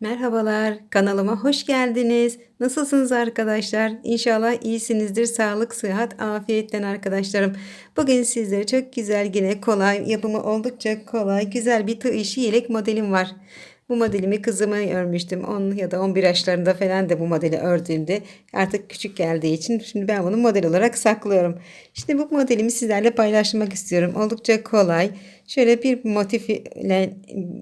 Merhabalar, kanalıma hoş geldiniz. Nasılsınız arkadaşlar? İnşallah iyisinizdir. Sağlık, sıhhat, afiyetten arkadaşlarım. Bugün sizlere çok güzel yine kolay, yapımı oldukça kolay, güzel bir tığ işi yelek modelim var. Bu modelimi kızıma örmüştüm. 10 ya da 11 yaşlarında falan da bu modeli ördüğümde artık küçük geldiği için şimdi ben bunu model olarak saklıyorum. Şimdi bu modelimi sizlerle paylaşmak istiyorum. Oldukça kolay. Şöyle bir motif ile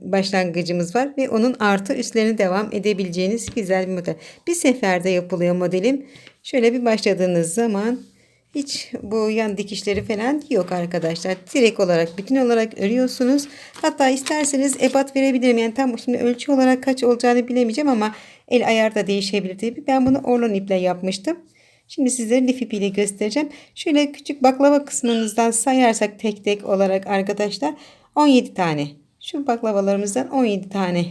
başlangıcımız var ve onun artı üstlerine devam edebileceğiniz güzel bir model. Bir seferde yapılıyor modelim. Şöyle bir başladığınız zaman hiç bu yan dikişleri falan yok arkadaşlar. Direkt olarak bütün olarak örüyorsunuz. Hatta isterseniz ebat verebilirim. Yani tam şimdi ölçü olarak kaç olacağını bilemeyeceğim ama el ayar da değişebilir tabii. Ben bunu orlon iple yapmıştım. Şimdi sizlere lif ipiyle göstereceğim. Şöyle küçük baklava kısmımızdan sayarsak tek tek olarak arkadaşlar 17 tane. Şu baklavalarımızdan 17 tane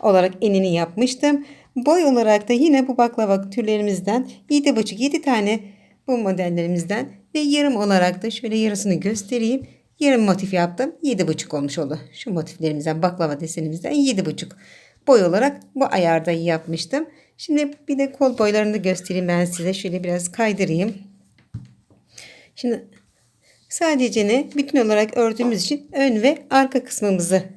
olarak enini yapmıştım. Boy olarak da yine bu baklava türlerimizden 7,5-7 tane bu modellerimizden ve yarım olarak da şöyle yarısını göstereyim. Yarım motif yaptım. 7,5 olmuş oldu. Şu motiflerimizden baklava desenimizden 7,5 boy olarak bu ayarda yapmıştım. Şimdi bir de kol boylarını göstereyim ben size. Şöyle biraz kaydırayım. Şimdi sadece ne bütün olarak ördüğümüz için ön ve arka kısmımızı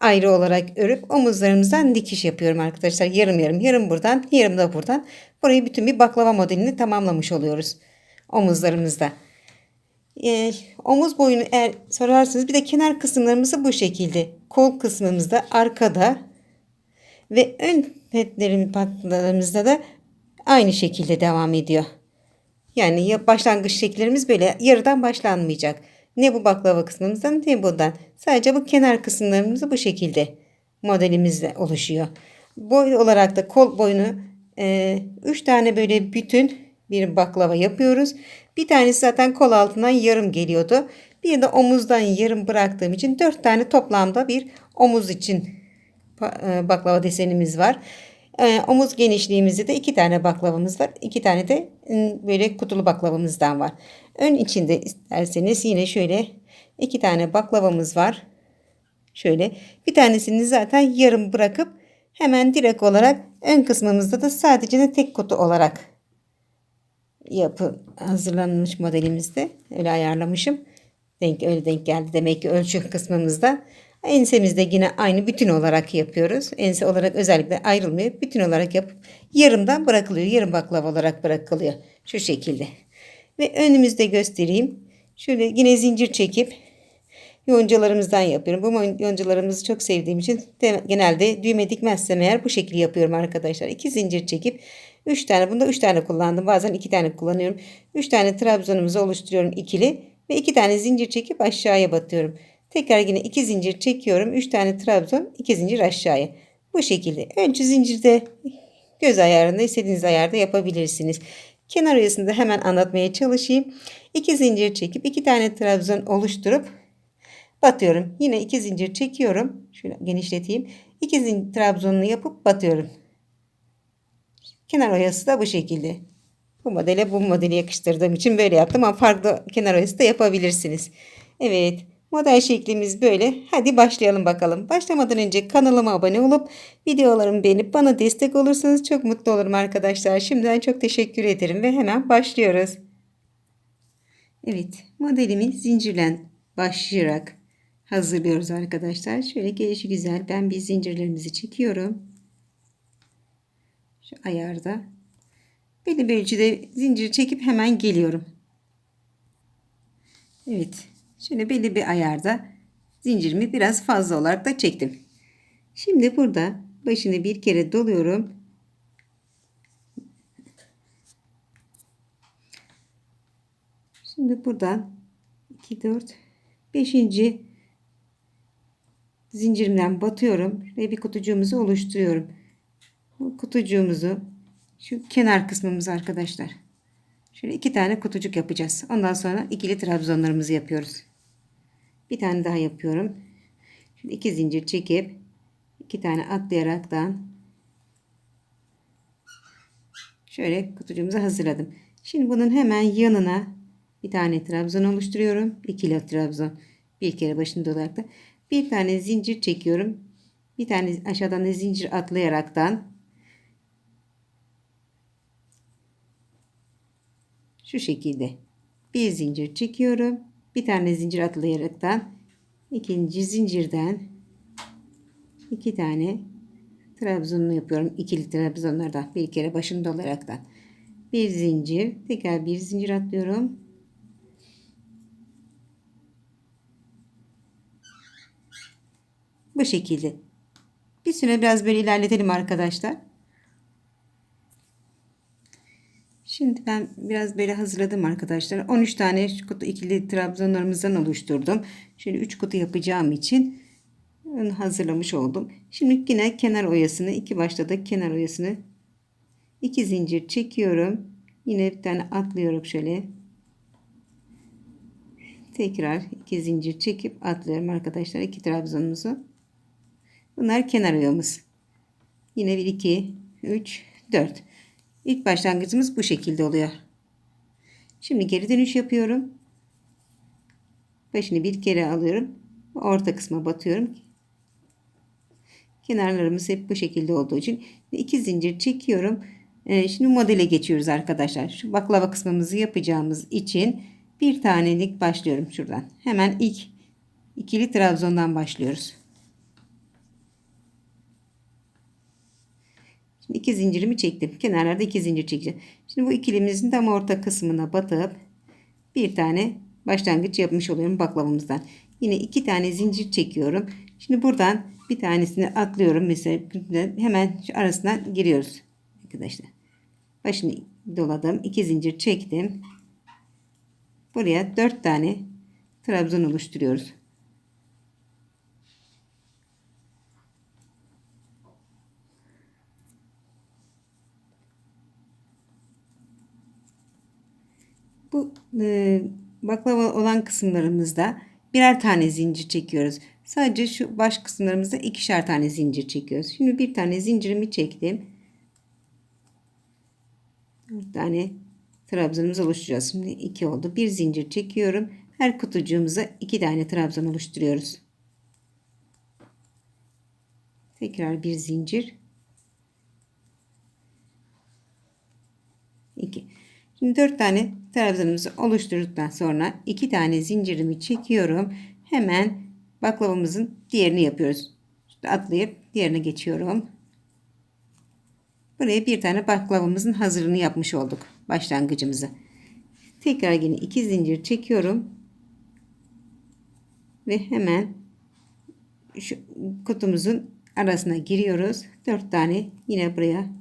ayrı olarak örüp omuzlarımızdan dikiş yapıyorum arkadaşlar. Yarım yarım yarım buradan yarım da buradan. Burayı bütün bir baklava modelini tamamlamış oluyoruz omuzlarımızda. Ee, omuz boyunu eğer sorarsanız bir de kenar kısımlarımızı bu şekilde. Kol kısmımızda arkada ve ön petlerin patlarımızda da aynı şekilde devam ediyor. Yani başlangıç şekillerimiz böyle yarıdan başlanmayacak. Ne bu baklava kısmımızdan ne buradan. Sadece bu kenar kısımlarımız bu şekilde modelimizle oluşuyor. Boy olarak da kol boyunu 3 e, tane böyle bütün bir baklava yapıyoruz. Bir tanesi zaten kol altından yarım geliyordu. Bir de omuzdan yarım bıraktığım için 4 tane toplamda bir omuz için e, baklava desenimiz var. E, omuz genişliğimizde de iki tane baklavamız var. İki tane de böyle kutulu baklavamızdan var. Ön içinde isterseniz yine şöyle iki tane baklavamız var. Şöyle bir tanesini zaten yarım bırakıp hemen direkt olarak ön kısmımızda da sadece de tek kutu olarak yapı hazırlanmış modelimizde. Öyle ayarlamışım. Denk öyle denk geldi demek ki ölçü kısmımızda. Ensemizde yine aynı bütün olarak yapıyoruz. Ense olarak özellikle ayrılmıyor. Bütün olarak yapıp yarımdan bırakılıyor. Yarım baklava olarak bırakılıyor. Şu şekilde. Ve önümüzde göstereyim. Şöyle yine zincir çekip yoncalarımızdan yapıyorum. Bu yoncalarımızı çok sevdiğim için genelde düğme dikmezsem eğer bu şekilde yapıyorum arkadaşlar. İki zincir çekip 3 tane bunda 3 tane kullandım. Bazen 2 tane kullanıyorum. 3 tane trabzanımızı oluşturuyorum ikili ve 2 tane zincir çekip aşağıya batıyorum. Tekrar yine 2 zincir çekiyorum. 3 tane trabzan, 2 zincir aşağıya. Bu şekilde. Önce zincirde göz ayarında istediğiniz ayarda yapabilirsiniz. Kenar arasında hemen anlatmaya çalışayım. 2 zincir çekip 2 tane trabzan oluşturup batıyorum. Yine 2 zincir çekiyorum. Şöyle genişleteyim. 2 zincir trabzanını yapıp batıyorum. Kenar oyası da bu şekilde. Bu modele bu modeli yakıştırdığım için böyle yaptım ama farklı kenar oyası da yapabilirsiniz. Evet. Model şeklimiz böyle. Hadi başlayalım bakalım. Başlamadan önce kanalıma abone olup videolarımı beğenip bana destek olursanız çok mutlu olurum arkadaşlar. Şimdiden çok teşekkür ederim ve hemen başlıyoruz. Evet modelimi zincirlen başlayarak hazırlıyoruz arkadaşlar. Şöyle gelişi güzel ben bir zincirlerimizi çekiyorum. Şu ayarda. Belli bir ölçüde zincir çekip hemen geliyorum. Evet. Şöyle belli bir ayarda zincirimi biraz fazla olarak da çektim. Şimdi burada başını bir kere doluyorum. Şimdi buradan 2 4 5. zincirimden batıyorum ve bir kutucuğumuzu oluşturuyorum. Bu kutucuğumuzu şu kenar kısmımız arkadaşlar. Şöyle iki tane kutucuk yapacağız. Ondan sonra ikili trabzonlarımızı yapıyoruz. Bir tane daha yapıyorum. Şimdi iki zincir çekip iki tane atlayaraktan şöyle kutucuğumuzu hazırladım. Şimdi bunun hemen yanına bir tane trabzon oluşturuyorum. İkili trabzon. Bir kere başında olarak da bir tane zincir çekiyorum. bir tane aşağıdan da zincir atlayaraktan şu şekilde bir zincir çekiyorum. Bir tane zincir atlayaraktan ikinci zincirden iki tane trabzanını yapıyorum. İkili trabzanlardan bir kere başında olaraktan bir zincir tekrar bir zincir atlıyorum. Bu şekilde. Bir süre biraz böyle ilerletelim arkadaşlar. Şimdi ben biraz böyle hazırladım arkadaşlar. 13 tane kutu ikili trabzanlarımızdan oluşturdum. Şimdi 3 kutu yapacağım için hazırlamış oldum. Şimdi yine kenar oyasını iki başta da kenar oyasını iki zincir çekiyorum. Yine bir tane atlıyorum şöyle. Tekrar iki zincir çekip atlıyorum arkadaşlar iki trabzanımızı. Bunlar kenar oyamız. Yine 1 2 3 4. İlk başlangıcımız bu şekilde oluyor. Şimdi geri dönüş yapıyorum. Başını bir kere alıyorum. Orta kısma batıyorum. Kenarlarımız hep bu şekilde olduğu için iki zincir çekiyorum. Ee, şimdi modele geçiyoruz arkadaşlar. Şu baklava kısmımızı yapacağımız için bir tanelik başlıyorum şuradan. Hemen ilk ikili trabzondan başlıyoruz. Şimdi iki zincirimi çektim. Kenarlarda iki zincir çekeceğim. Şimdi bu ikilimizin tam orta kısmına batıp bir tane başlangıç yapmış oluyorum baklavamızdan. Yine iki tane zincir çekiyorum. Şimdi buradan bir tanesini atlıyorum. Mesela hemen şu arasından giriyoruz. Arkadaşlar. Başını doladım. iki zincir çektim. Buraya dört tane trabzan oluşturuyoruz. Bu e, baklava olan kısımlarımızda birer tane zincir çekiyoruz. Sadece şu baş kısımlarımızda ikişer tane zincir çekiyoruz. Şimdi bir tane zincirimi çektim. Dört tane trabzanımız oluşturacağız. Şimdi iki oldu. Bir zincir çekiyorum. Her kutucuğumuza iki tane trabzan oluşturuyoruz. Tekrar bir zincir. 2. Şimdi 4 tane trabzanımızı oluşturduktan sonra 2 tane zincirimi çekiyorum. Hemen baklavamızın diğerini yapıyoruz. İşte atlayıp diğerine geçiyorum. Buraya bir tane baklavamızın hazırını yapmış olduk. Başlangıcımızı. Tekrar yine 2 zincir çekiyorum. Ve hemen şu kutumuzun arasına giriyoruz. 4 tane yine buraya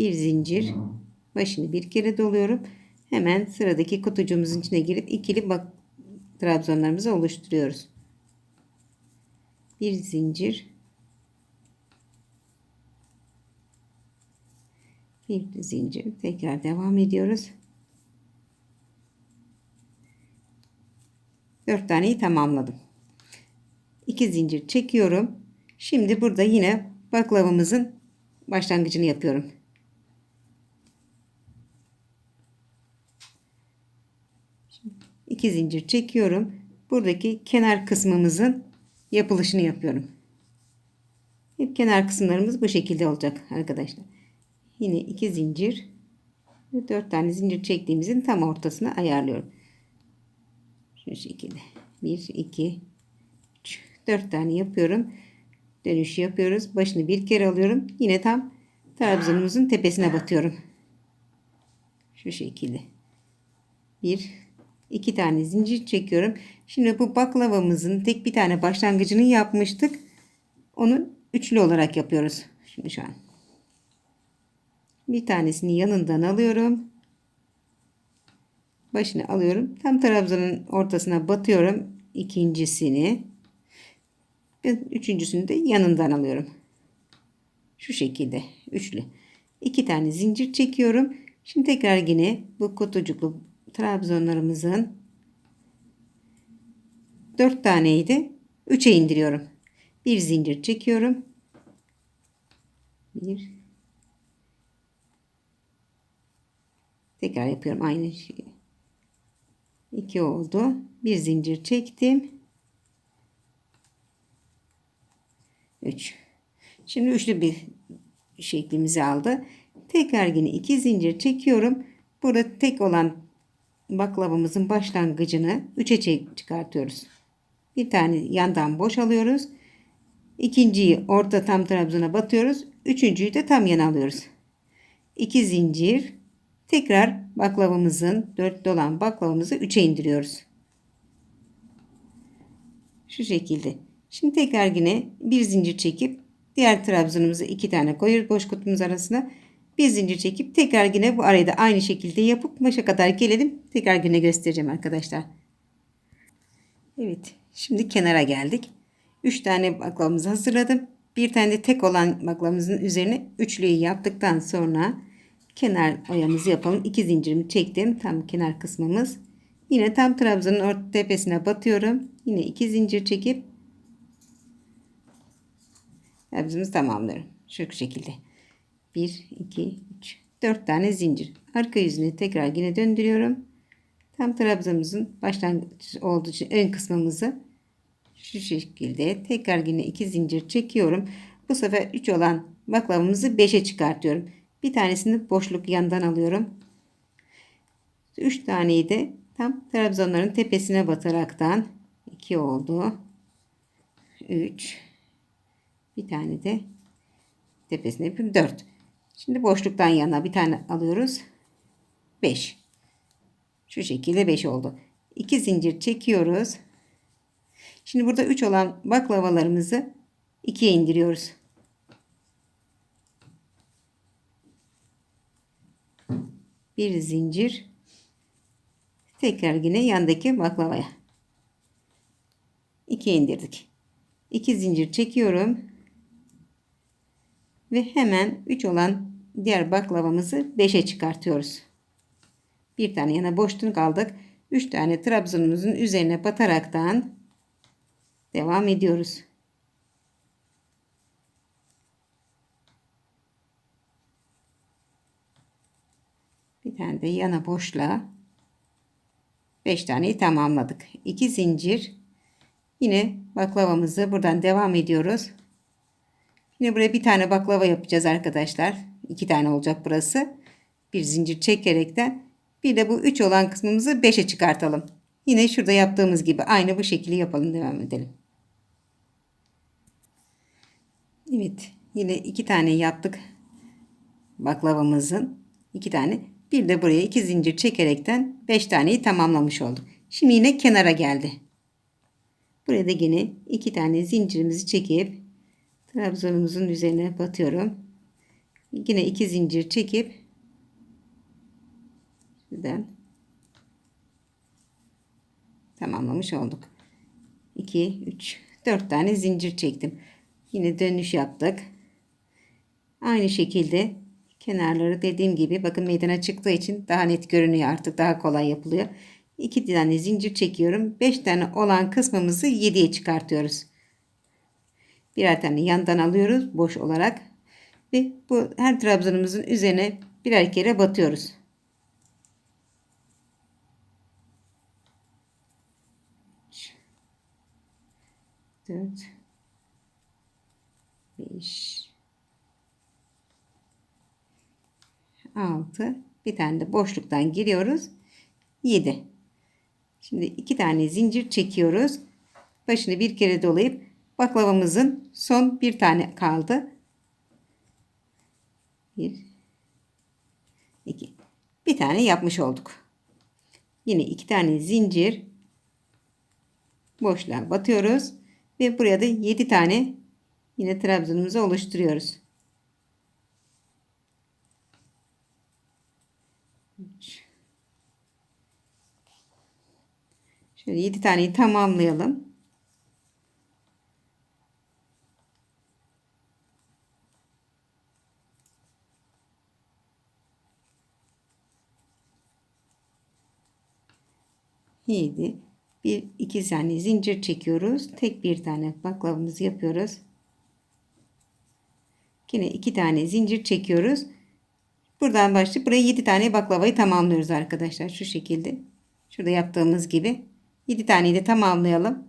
bir zincir başını bir kere doluyorum. Hemen sıradaki kutucuğumuzun içine girip ikili bak trabzanlarımızı oluşturuyoruz. Bir zincir bir zincir tekrar devam ediyoruz. 4 taneyi tamamladım. 2 zincir çekiyorum. Şimdi burada yine baklavamızın başlangıcını yapıyorum. 2 zincir çekiyorum. Buradaki kenar kısmımızın yapılışını yapıyorum. Hep kenar kısımlarımız bu şekilde olacak arkadaşlar. Yine 2 zincir ve 4 tane zincir çektiğimizin tam ortasına ayarlıyorum. Şu şekilde. 1 2 3 4 tane yapıyorum. Dönüş yapıyoruz. Başını bir kere alıyorum. Yine tam trabzanımızın tepesine batıyorum. Şu şekilde. 1 iki tane zincir çekiyorum. Şimdi bu baklavamızın tek bir tane başlangıcını yapmıştık. Onu üçlü olarak yapıyoruz. Şimdi şu an. Bir tanesini yanından alıyorum. Başını alıyorum. Tam trabzanın ortasına batıyorum. ikincisini. Üçüncüsünü de yanından alıyorum. Şu şekilde üçlü. İki tane zincir çekiyorum. Şimdi tekrar yine bu kutucuklu trabzonlarımızın 4 taneydi. 3'e indiriyorum. Bir zincir çekiyorum. 1 Tekrar yapıyorum aynı şeyi. 2 oldu. Bir zincir çektim. 3. Şimdi üçlü bir şeklimizi aldı. Tekrar yine iki zincir çekiyorum. Burada tek olan baklavamızın başlangıcını 3'e çıkartıyoruz. Bir tane yandan boş alıyoruz. İkinciyi orta tam trabzana batıyoruz. Üçüncüyü de tam yana alıyoruz. 2 zincir. Tekrar baklavamızın dörtlü olan baklavamızı 3'e indiriyoruz. Şu şekilde. Şimdi tekrar yine bir zincir çekip diğer trabzanımızı iki tane koyuyoruz boş kutumuz arasına. Bir zincir çekip tekrar yine bu arayı da aynı şekilde yapıp başa kadar gelelim. Tekrar yine göstereceğim arkadaşlar. Evet. Şimdi kenara geldik. 3 tane baklavamızı hazırladım. Bir tane de tek olan baklavamızın üzerine üçlüyü yaptıktan sonra kenar oyamızı yapalım. 2 zincirimi çektim. Tam kenar kısmımız. Yine tam trabzanın orta tepesine batıyorum. Yine 2 zincir çekip trabzanımızı tamamlıyorum. Şu şekilde. 1, 2, 3, 4 tane zincir. Arka yüzüne tekrar yine döndürüyorum. Tam trabzanımızın başlangıç olduğu için ön kısmımızı şu şekilde tekrar yine 2 zincir çekiyorum. Bu sefer 3 olan baklavamızı 5'e çıkartıyorum. Bir tanesini boşluk yandan alıyorum. 3 taneyi de tam trabzanların tepesine bataraktan 2 oldu. 3 bir tane de tepesine yapıyorum 4. Şimdi boşluktan yana bir tane alıyoruz. 5. Şu şekilde 5 oldu. 2 zincir çekiyoruz. Şimdi burada 3 olan baklavalarımızı 2'ye indiriyoruz. Bir zincir. Tekrar yine yandaki baklavaya. 2'ye indirdik. 2 zincir çekiyorum. Ve hemen 3 olan diğer baklavamızı 5'e çıkartıyoruz. Bir tane yana boşluk aldık. 3 tane trabzanımızın üzerine bataraktan devam ediyoruz. Bir tane de yana boşluğa 5 taneyi tamamladık. 2 zincir. Yine baklavamızı buradan devam ediyoruz. Yine buraya bir tane baklava yapacağız arkadaşlar. 2 tane olacak burası. Bir zincir çekerekten bir de bu 3 olan kısmımızı 5'e çıkartalım. Yine şurada yaptığımız gibi aynı bu şekilde yapalım devam edelim. Evet yine iki tane yaptık baklavamızın iki tane bir de buraya iki zincir çekerekten 5 taneyi tamamlamış olduk. Şimdi yine kenara geldi. Buraya da yine iki tane zincirimizi çekip trabzanımızın üzerine batıyorum. Yine iki zincir çekip şuradan tamamlamış olduk. 2 3 4 tane zincir çektim. Yine dönüş yaptık. Aynı şekilde kenarları dediğim gibi bakın meydana çıktığı için daha net görünüyor artık daha kolay yapılıyor. 2 tane zincir çekiyorum. 5 tane olan kısmımızı 7'ye çıkartıyoruz. Birer tane yandan alıyoruz boş olarak. Ve bu her trabzanımızın üzerine birer kere batıyoruz. 4 5 6 bir tane de boşluktan giriyoruz. 7 şimdi iki tane zincir çekiyoruz. Başını bir kere dolayıp baklavamızın son bir tane kaldı 1 2 bir tane yapmış olduk yine iki tane zincir boşluğa batıyoruz ve buraya da 7 tane yine trabzanımızı oluşturuyoruz. Şöyle 7 taneyi tamamlayalım. Yedi. Bir iki tane zincir çekiyoruz. Tek bir tane baklavamızı yapıyoruz. Yine iki tane zincir çekiyoruz. Buradan başlayıp buraya 7 tane baklavayı tamamlıyoruz arkadaşlar. Şu şekilde. Şurada yaptığımız gibi. 7 taneyi de tamamlayalım.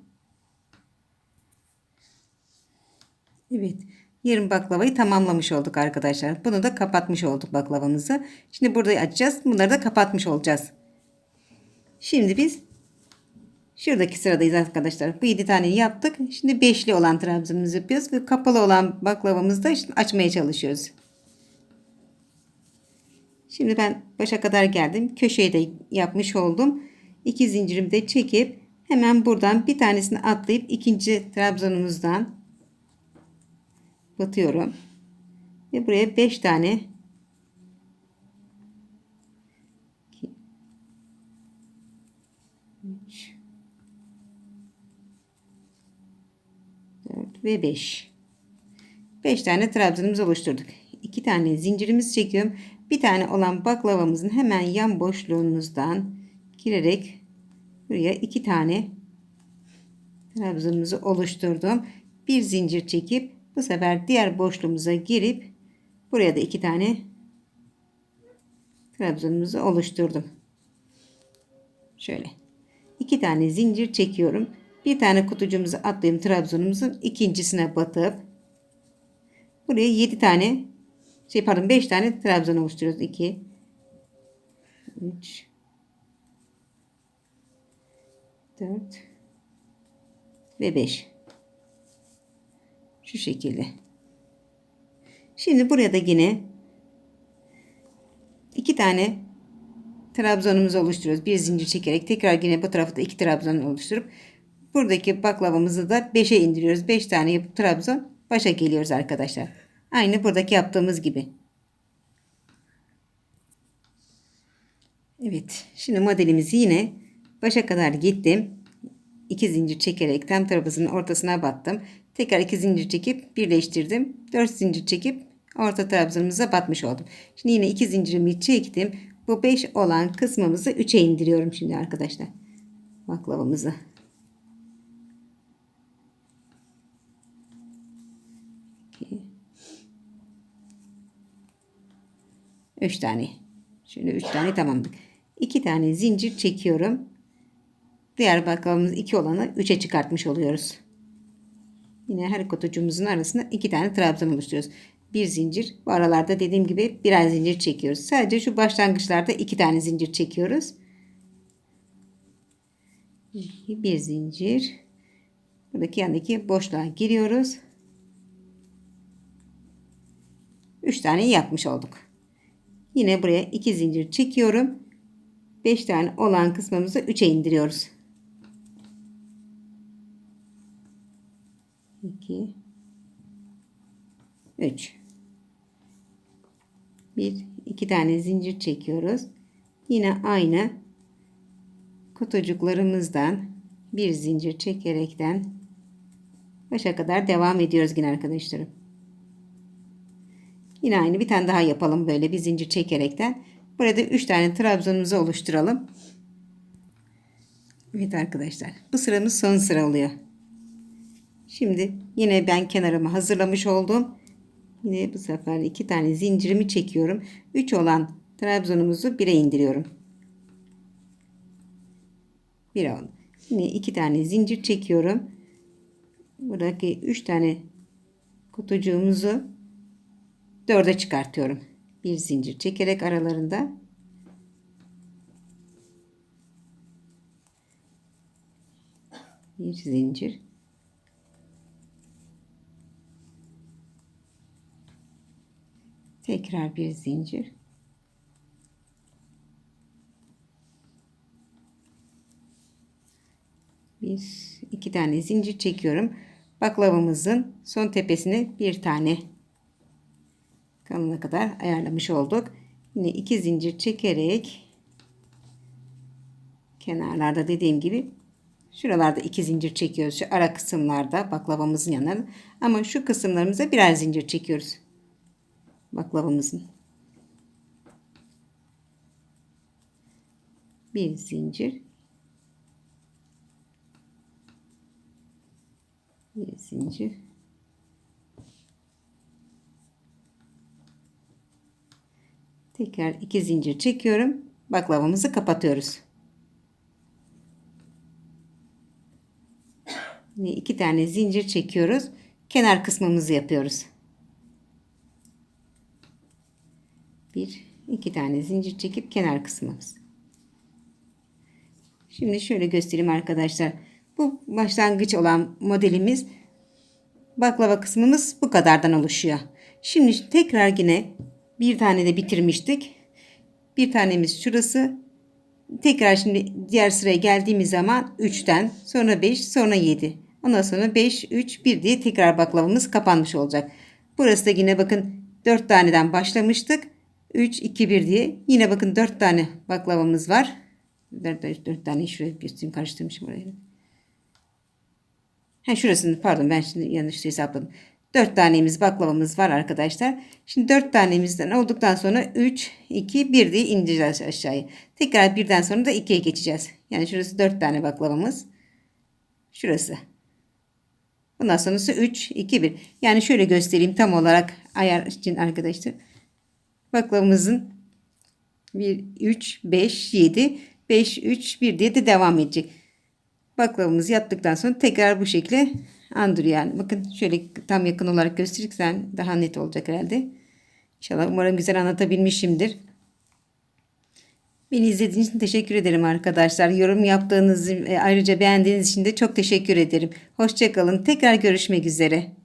Evet. Yarım baklavayı tamamlamış olduk arkadaşlar. Bunu da kapatmış olduk baklavamızı. Şimdi burada açacağız. Bunları da kapatmış olacağız. Şimdi biz şuradaki sıradayız arkadaşlar. Bu 7 tane yaptık. Şimdi beşli olan trabzanımızı yapıyoruz. Ve kapalı olan baklavamızı da açmaya çalışıyoruz. Şimdi ben başa kadar geldim. Köşeyi de yapmış oldum. İki zincirimi de çekip hemen buradan bir tanesini atlayıp ikinci trabzanımızdan batıyorum. Ve buraya 5 tane 2 3 4 ve 5 5 tane trabzanımızı oluşturduk. 2 tane zincirimizi çekiyorum. Bir tane olan baklavamızın hemen yan boşluğumuzdan girerek buraya 2 tane trabzanımızı oluşturdum. Bir zincir çekip bu sefer diğer boşluğumuza girip buraya da iki tane trabzanımızı oluşturdum. Şöyle. iki tane zincir çekiyorum. Bir tane kutucuğumuzu atlayayım trabzanımızın ikincisine batıp buraya 7 tane şey pardon 5 tane trabzan oluşturuyoruz. 2 3 4 ve 5 şu şekilde. Şimdi buraya da yine iki tane trabzanımızı oluşturuyoruz. Bir zincir çekerek tekrar yine bu tarafta iki trabzan oluşturup buradaki baklavamızı da 5'e indiriyoruz. 5 tane yapıp trabzan başa geliyoruz arkadaşlar. Aynı buradaki yaptığımız gibi. Evet. Şimdi modelimizi yine başa kadar gittim. 2 zincir çekerek tam trabzanın ortasına battım. Tekrar iki zincir çekip birleştirdim. 4 zincir çekip orta trabzanımıza batmış oldum. Şimdi yine iki zincirimi çektim. Bu 5 olan kısmımızı 3'e indiriyorum şimdi arkadaşlar. Baklavamızı. Üç tane. Şöyle üç tane tamamladık. İki tane zincir çekiyorum. Diğer baklavamız iki olanı 3'e çıkartmış oluyoruz. Yine her kutucuğumuzun arasında iki tane trabzan oluşturuyoruz. Bir zincir. Bu aralarda dediğim gibi birer zincir çekiyoruz. Sadece şu başlangıçlarda iki tane zincir çekiyoruz. Bir zincir. Buradaki yandaki boşluğa giriyoruz. Üç tane yapmış olduk. Yine buraya iki zincir çekiyorum. Beş tane olan kısmımızı üçe indiriyoruz. 2 3 1 2 tane zincir çekiyoruz. Yine aynı kutucuklarımızdan bir zincir çekerekten başa kadar devam ediyoruz yine arkadaşlarım. Yine aynı bir tane daha yapalım böyle bir zincir çekerekten. Burada 3 tane trabzanımızı oluşturalım. Evet arkadaşlar bu sıramız son sıra oluyor. Şimdi yine ben kenarımı hazırlamış oldum. Yine bu sefer iki tane zincirimi çekiyorum. 3 olan trabzanımızı 1'e indiriyorum. 1 oldu. Yine iki tane zincir çekiyorum. Buradaki 3 tane kutucuğumuzu 4'e çıkartıyorum. Bir zincir çekerek aralarında bir zincir Tekrar bir zincir. Bir, iki tane zincir çekiyorum. Baklavamızın son tepesine bir tane kalına kadar ayarlamış olduk. Yine iki zincir çekerek kenarlarda dediğim gibi şuralarda iki zincir çekiyoruz. Şu ara kısımlarda baklavamızın yanlarında. Ama şu kısımlarımıza birer zincir çekiyoruz baklavamızın. Bir zincir. Bir zincir. Tekrar iki zincir çekiyorum. Baklavamızı kapatıyoruz. Yine iki tane zincir çekiyoruz. kenar kısmımızı yapıyoruz. Bir, iki tane zincir çekip kenar kısmımız. Şimdi şöyle göstereyim arkadaşlar. Bu başlangıç olan modelimiz baklava kısmımız bu kadardan oluşuyor. Şimdi tekrar yine bir tane de bitirmiştik. Bir tanemiz şurası. Tekrar şimdi diğer sıraya geldiğimiz zaman 3'ten sonra 5 sonra 7. Ondan sonra 5 3 1 diye tekrar baklavamız kapanmış olacak. Burası da yine bakın 4 taneden başlamıştık. 3 2 1 diye. Yine bakın 4 tane baklavamız var. 4, 4 tane şuraya göstereyim karıştırmışım orayı. Ha şurasını pardon ben şimdi yanlış hesapladım. 4 tanemiz baklavamız var arkadaşlar. Şimdi 4 tanemizden olduktan sonra 3, 2, 1 diye ineceğiz aşağıya. Tekrar birden sonra da 2'ye geçeceğiz. Yani şurası 4 tane baklavamız. Şurası. Bundan sonrası 3, 2, 1. Yani şöyle göstereyim tam olarak ayar için arkadaşlar. Baklavamızın 1, 3, 5, 7, 5, 3, 1 diye de devam edecek. Baklavamızı yaptıktan sonra tekrar bu şekilde yani. Bakın şöyle tam yakın olarak gösterirsem daha net olacak herhalde. İnşallah umarım güzel anlatabilmişimdir. Beni izlediğiniz için teşekkür ederim arkadaşlar. Yorum yaptığınız ayrıca beğendiğiniz için de çok teşekkür ederim. Hoşçakalın. Tekrar görüşmek üzere.